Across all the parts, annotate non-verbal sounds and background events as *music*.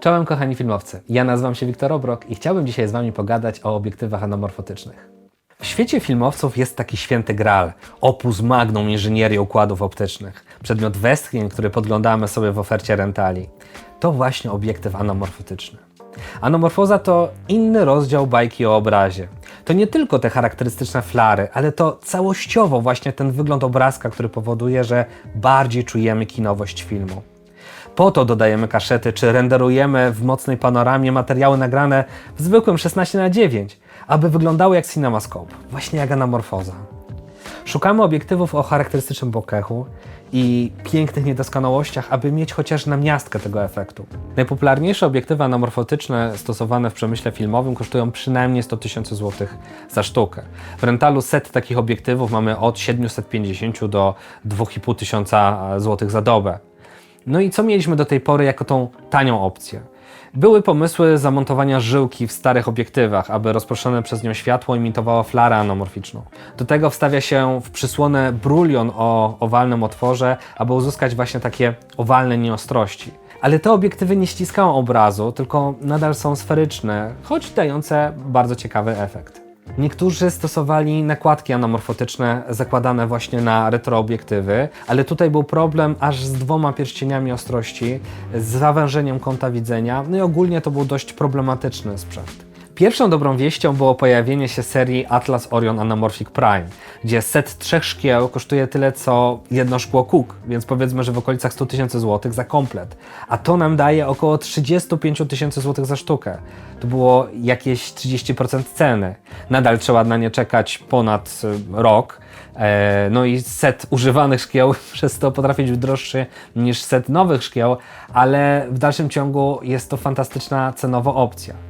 Czołem kochani filmowcy, ja nazywam się Wiktor Obrok i chciałbym dzisiaj z Wami pogadać o obiektywach anamorfotycznych. W świecie filmowców jest taki święty graal, opus magnum inżynierii układów optycznych, przedmiot westchnień, który podglądamy sobie w ofercie rentali. To właśnie obiektyw anamorfotyczny. Anamorfoza to inny rozdział bajki o obrazie. To nie tylko te charakterystyczne flary, ale to całościowo właśnie ten wygląd obrazka, który powoduje, że bardziej czujemy kinowość filmu. Po to dodajemy kaszety, czy renderujemy w mocnej panoramie materiały nagrane w zwykłym 16 na 9 aby wyglądały jak CinemaScope, właśnie jak anamorfoza. Szukamy obiektywów o charakterystycznym bokechu i pięknych niedoskonałościach, aby mieć chociaż namiastkę tego efektu. Najpopularniejsze obiektywy anamorfotyczne stosowane w przemyśle filmowym kosztują przynajmniej 100 tysięcy złotych za sztukę. W rentalu set takich obiektywów mamy od 750 do 2,5 tysiąca złotych za dobę. No i co mieliśmy do tej pory jako tą tanią opcję? Były pomysły zamontowania żyłki w starych obiektywach, aby rozproszone przez nią światło imitowało flarę anamorficzną. Do tego wstawia się w przysłonę brulion o owalnym otworze, aby uzyskać właśnie takie owalne nieostrości. Ale te obiektywy nie ściskają obrazu, tylko nadal są sferyczne, choć dające bardzo ciekawy efekt. Niektórzy stosowali nakładki anamorfotyczne zakładane właśnie na retroobiektywy, ale tutaj był problem aż z dwoma pierścieniami ostrości, z zawężeniem kąta widzenia, no i ogólnie to był dość problematyczny sprzęt. Pierwszą dobrą wieścią było pojawienie się serii Atlas Orion Anamorphic Prime, gdzie set trzech szkieł kosztuje tyle co jedno szkło Cook, więc powiedzmy, że w okolicach 100 tysięcy złotych za komplet. A to nam daje około 35 tysięcy złotych za sztukę. To było jakieś 30% ceny. Nadal trzeba na nie czekać ponad y, rok. E, No i set używanych szkieł *laughs* przez to potrafi być droższy niż set nowych szkieł, ale w dalszym ciągu jest to fantastyczna cenowo opcja.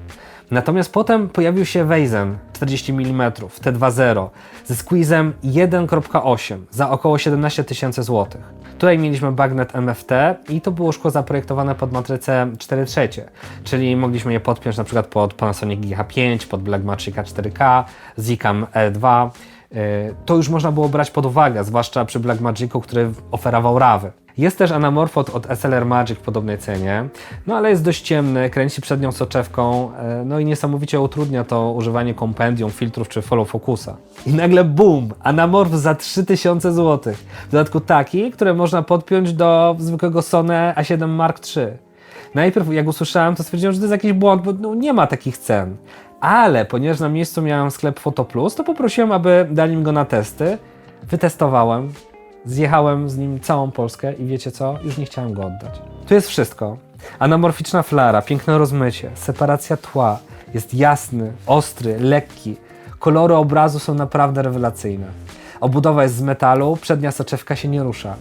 Natomiast potem pojawił się Weizen 40 mm T2.0 ze squeezem 1.8 za około 17 tysięcy złotych. Tutaj mieliśmy bagnet MFT i to było szkło zaprojektowane pod matrycę 4 trzecie, czyli mogliśmy je podpiąć na przykład pod Panasonic GH5, pod Blackmagica 4K, Zicam E2. Yy, To już można było brać pod uwagę, zwłaszcza przy Blackmagicu, który oferował rawy. Jest też anamorfot od SLR Magic w podobnej cenie, no ale jest dość ciemny, kręci przednią soczewką, e, no i niesamowicie utrudnia to używanie kompendium, filtrów czy follow focusa. I nagle boom, anamorf za 3000 zł. W dodatku taki, które można podpiąć do zwykłego Sony A7 Mark III. Najpierw jak usłyszałem, to stwierdziłem, że to jest jakiś błąd, bo no, nie ma takich cen. Ale ponieważ na miejscu miałem sklep Fotoplus, to poprosiłem, aby dali mi go na testy. Wytestowałem, zjechałem z nim całą Polskę i wiecie co? Już nie chciałem go oddać. Tu jest wszystko. Anamorficzna flara, piękne rozmycie, separacja tła, jest jasny, ostry, lekki. Kolory obrazu są naprawdę rewelacyjne. Obudowa jest z metalu, przednia soczewka się nie rusza.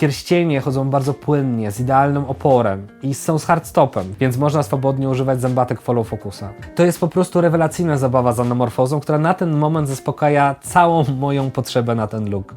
Pierścienie chodzą bardzo płynnie, z idealnym oporem i są z hardstopem, więc można swobodnie używać zębatek follow focusa. To jest po prostu rewelacyjna zabawa z anamorfozą, która na ten moment zaspokaja całą moją potrzebę na ten look.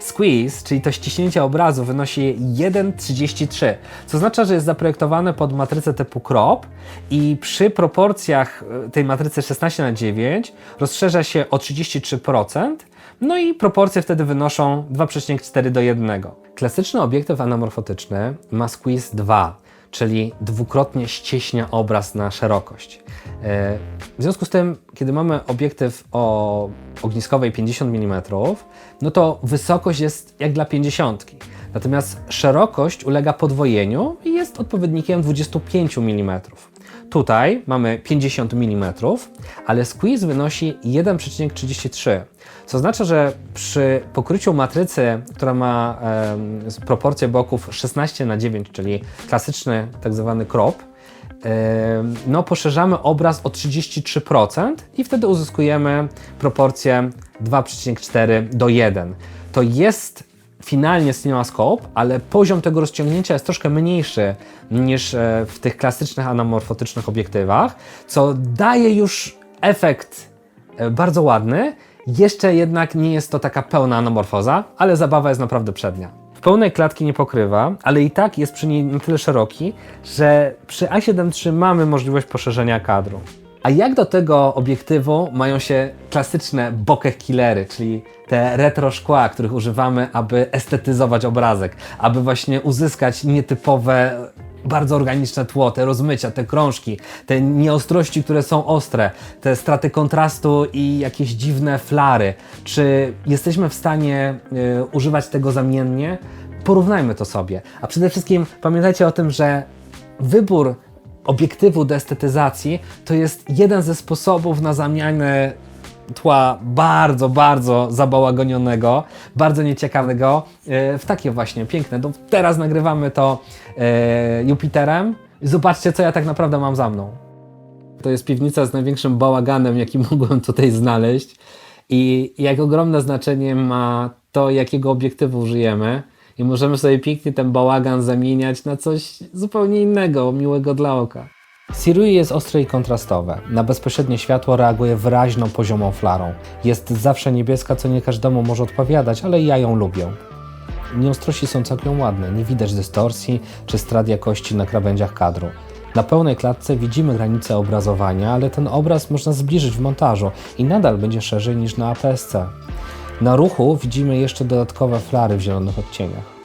Squeeze, czyli to ściśnięcie obrazu, wynosi 1,33, co oznacza, że jest zaprojektowane pod matrycę typu crop i przy proporcjach e, tej matrycy 16 na 9 rozszerza się o 33%, no i proporcje wtedy wynoszą 2,4 do 1. Klasyczny obiektyw anamorfotyczny ma Squeeze 2, czyli dwukrotnie ścieśnia obraz na szerokość. E, W związku z tym, kiedy mamy obiektyw o ogniskowej 50 mm, no to wysokość jest jak dla 50. Natomiast szerokość ulega podwojeniu i jest odpowiednikiem 25 mm. Tutaj mamy 50 mm, ale squeeze wynosi 1,33, co oznacza, że przy pokryciu matrycy, która ma em, proporcje boków 16 na 9, czyli klasyczny tak zwany crop, no poszerzamy obraz o 33% i wtedy uzyskujemy proporcję 2,4 do 1. To jest finalnie CinemaScope, ale poziom tego rozciągnięcia jest troszkę mniejszy niż e, w tych klasycznych anamorfotycznych obiektywach, co daje już efekt e, bardzo ładny. Jeszcze jednak nie jest to taka pełna anamorfoza, ale zabawa jest naprawdę przednia. W pełnej klatki nie pokrywa, ale i tak jest przy niej na tyle szeroki, że przy A7 III mamy możliwość poszerzenia kadru. A jak do tego obiektywu mają się klasyczne bokeh killery, czyli te retro szkła, których używamy, aby estetyzować obrazek, aby właśnie uzyskać nietypowe bardzo organiczne tło, te rozmycia, te krążki, te nieostrości, które są ostre, te straty kontrastu i jakieś dziwne flary. Czy jesteśmy w stanie y, używać tego zamiennie? Porównajmy to sobie. A przede wszystkim pamiętajcie o tym, że wybór obiektywu do estetyzacji to jest jeden ze sposobów na zamianę tła bardzo, bardzo zabałagonionego, bardzo nieciekawego e, w takie właśnie piękne. Teraz nagrywamy to e, Jupiterem zobaczcie, co ja tak naprawdę mam za mną. To jest piwnica z największym bałaganem, jaki *laughs* mogłem tutaj znaleźć i jak ogromne znaczenie ma to, jakiego obiektywu użyjemy i możemy sobie pięknie ten bałagan zamieniać na coś zupełnie innego, miłego dla oka. Sirui jest ostre i kontrastowe. Na bezpośrednie światło reaguje wyraźną, poziomą flarą. Jest zawsze niebieska, co nie każdemu może odpowiadać, ale ja ją lubię. Nieostrości są całkiem ładne, nie widać dystorsji czy strat jakości na krawędziach kadru. Na pełnej klatce widzimy granice obrazowania, ale ten obraz można zbliżyć w montażu i nadal będzie szerzej niż na APS-C. Na ruchu widzimy jeszcze dodatkowe flary w zielonych odcieniach.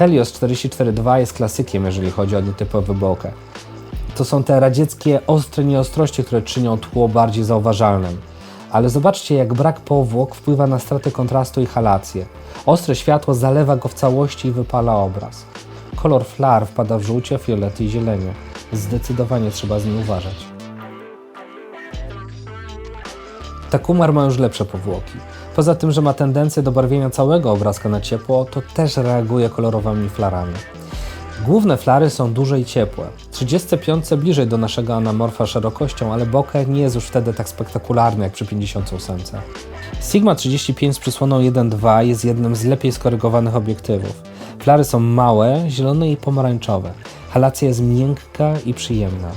Helios 44.2 jest klasykiem, jeżeli chodzi o nietypowy bokeh. To są te radzieckie ostre nieostrości, które czynią tło bardziej zauważalnym. Ale zobaczcie, jak brak powłok wpływa na straty kontrastu i halację. Ostre światło zalewa go w całości i wypala obraz. Kolor flar wpada w żółcie, fiolety i zielenie. Zdecydowanie trzeba z nim uważać. Takumar ma już lepsze powłoki. Poza tym, że ma tendencję do barwienia całego obrazka na ciepło, to też reaguje kolorowymi flarami. Główne flary są duże i ciepłe. 35 bliżej do naszego anamorfa szerokością, ale bokeh nie jest już wtedy tak spektakularny jak przy 58. Sigma 35 z przysłoną 1.2 jest jednym z lepiej skorygowanych obiektywów. Flary są małe, zielone i pomarańczowe. Halacja jest miękka i przyjemna.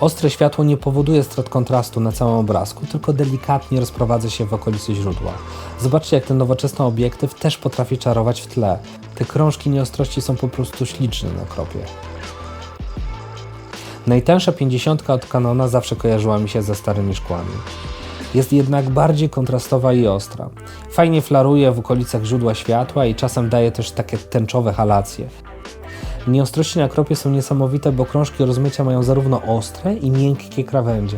Ostre światło nie powoduje strat kontrastu na całym obrazku, tylko delikatnie rozprowadza się w okolicy źródła. Zobaczcie, jak ten nowoczesny obiektyw też potrafi czarować w tle. Te krążki nieostrości są po prostu śliczne na kropie. Najtańsza 50 od Canona zawsze kojarzyła mi się ze starymi szkłami. Jest jednak bardziej kontrastowa i ostra. Fajnie flaruje w okolicach źródła światła i czasem daje też takie tęczowe halacje. Nieostrości na kropie są niesamowite, bo krążki rozmycia mają zarówno ostre i miękkie krawędzie.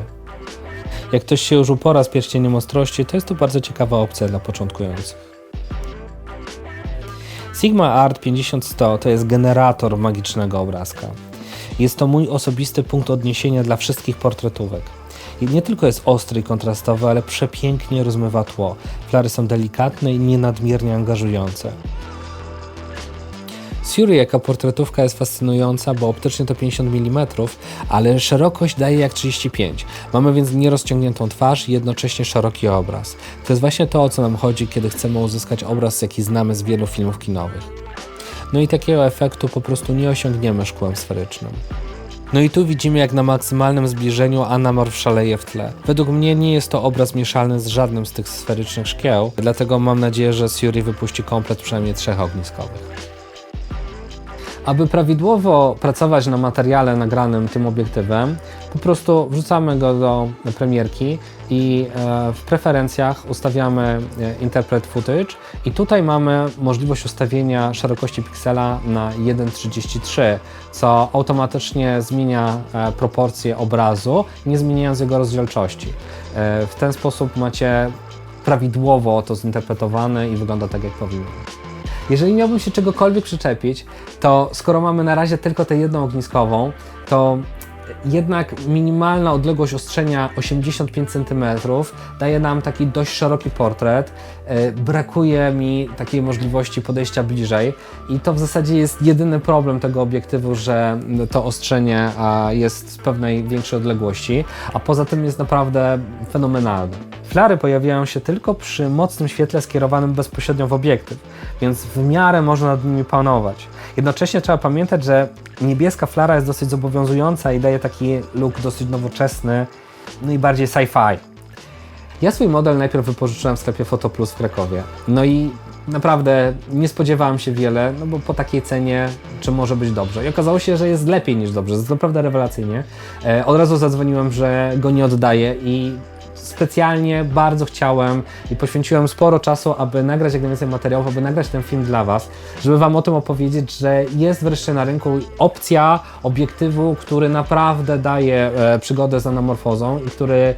Jak ktoś się już upora z pierścieniem ostrości, to jest to bardzo ciekawa opcja dla początkujących. Sigma Art 5100 to jest generator magicznego obrazka. Jest to mój osobisty punkt odniesienia dla wszystkich portretówek. Nie tylko jest ostry i kontrastowy, ale przepięknie rozmywa tło. Flary są delikatne i nie nadmiernie angażujące. Suri jako portretówka jest fascynująca, bo optycznie to 50 mm, ale szerokość daje jak 35. Mamy więc nierozciągniętą twarz i jednocześnie szeroki obraz. To jest właśnie to, o co nam chodzi, kiedy chcemy uzyskać obraz, jaki znamy z wielu filmów kinowych. No i takiego efektu po prostu nie osiągniemy szkłem sferycznym. No i tu widzimy, jak na maksymalnym zbliżeniu anamorf szaleje w tle. Według mnie nie jest to obraz mieszalny z żadnym z tych sferycznych szkieł, dlatego mam nadzieję, że Suri wypuści komplet przynajmniej trzech ogniskowych. Aby prawidłowo pracować na materiale nagranym tym obiektywem, po prostu wrzucamy go do premierki i e, w preferencjach ustawiamy e, Interpret Footage i tutaj mamy możliwość ustawienia szerokości piksela na 1,33, co automatycznie zmienia e, proporcje obrazu, nie zmieniając jego rozdzielczości. W ten sposób macie prawidłowo to zinterpretowane i wygląda tak, jak powinno. Jeżeli miałbym się czegokolwiek przyczepić, to skoro mamy na razie tylko tę jedną ogniskową, to jednak minimalna odległość ostrzenia 85 cm daje nam taki dość szeroki portret. E, brakuje mi takiej możliwości podejścia bliżej i to w zasadzie jest jedyny problem tego obiektywu, że to ostrzenie jest z pewnej większej odległości, a poza tym jest naprawdę fenomenalne. Flary pojawiają się tylko przy mocnym świetle skierowanym bezpośrednio w obiektyw, więc w miarę można nad nimi panować. Jednocześnie trzeba pamiętać, że niebieska flara jest dosyć zobowiązująca i daje taki look dosyć nowoczesny, no i bardziej sci-fi. Ja swój model najpierw wypożyczyłem w sklepie Fotoplus w Krakowie. No i naprawdę nie spodziewałem się wiele, no bo po takiej cenie czy może być dobrze. I okazało się, że jest lepiej niż dobrze, jest naprawdę rewelacyjnie. E, od razu zadzwoniłem, że go nie oddaję i specjalnie bardzo chciałem i poświęciłem sporo czasu, aby nagrać jak najwięcej materiałów, aby nagrać ten film dla Was, żeby Wam o tym opowiedzieć, że jest wreszcie na rynku opcja obiektywu, który naprawdę daje e, przygodę z anamorfozą i który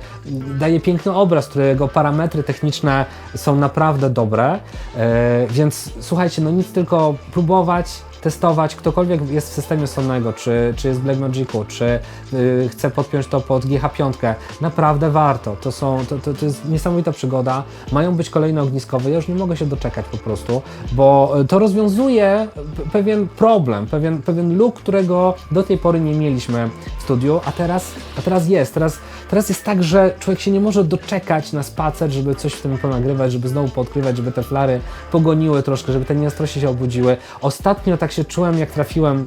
daje piękny obraz, którego parametry techniczne są naprawdę dobre. E, więc słuchajcie, no nic tylko próbować, testować, ktokolwiek jest w systemie Sonego, czy, czy jest w Blackmagicu, czy y, chce podpiąć to pod GH5, naprawdę warto. To, są, to, to, to jest niesamowita przygoda. Mają być kolejne ogniskowe, ja już nie mogę się doczekać po prostu, bo y, to rozwiązuje pewien problem, pewien, pewien luk, którego do tej pory nie mieliśmy w studiu, a teraz, a teraz jest. Teraz, teraz jest tak, że człowiek się nie może doczekać na spacer, żeby coś w tym ponagrywać, żeby znowu podkrywać, żeby te flary pogoniły troszkę, żeby te nieostrości się obudziły. Ostatnio tak się czułem, jak trafiłem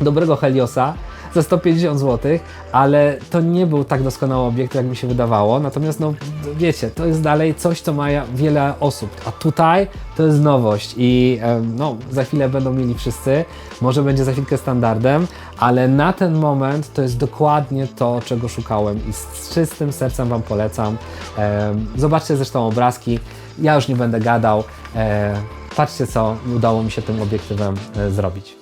dobrego Heliosa za 150 zł, ale to nie był tak doskonały obiekt, jak mi się wydawało. Natomiast, no wiecie, to jest dalej coś, co ma wiele osób. A tutaj to jest nowość i no, za chwilę będą mieli wszyscy. Może będzie za chwilkę standardem, ale na ten moment to jest dokładnie to, czego szukałem i z czystym sercem Wam polecam. Zobaczcie zresztą obrazki. Ja już nie będę gadał. Patrzcie, co udało mi się tym obiektywem e, zrobić.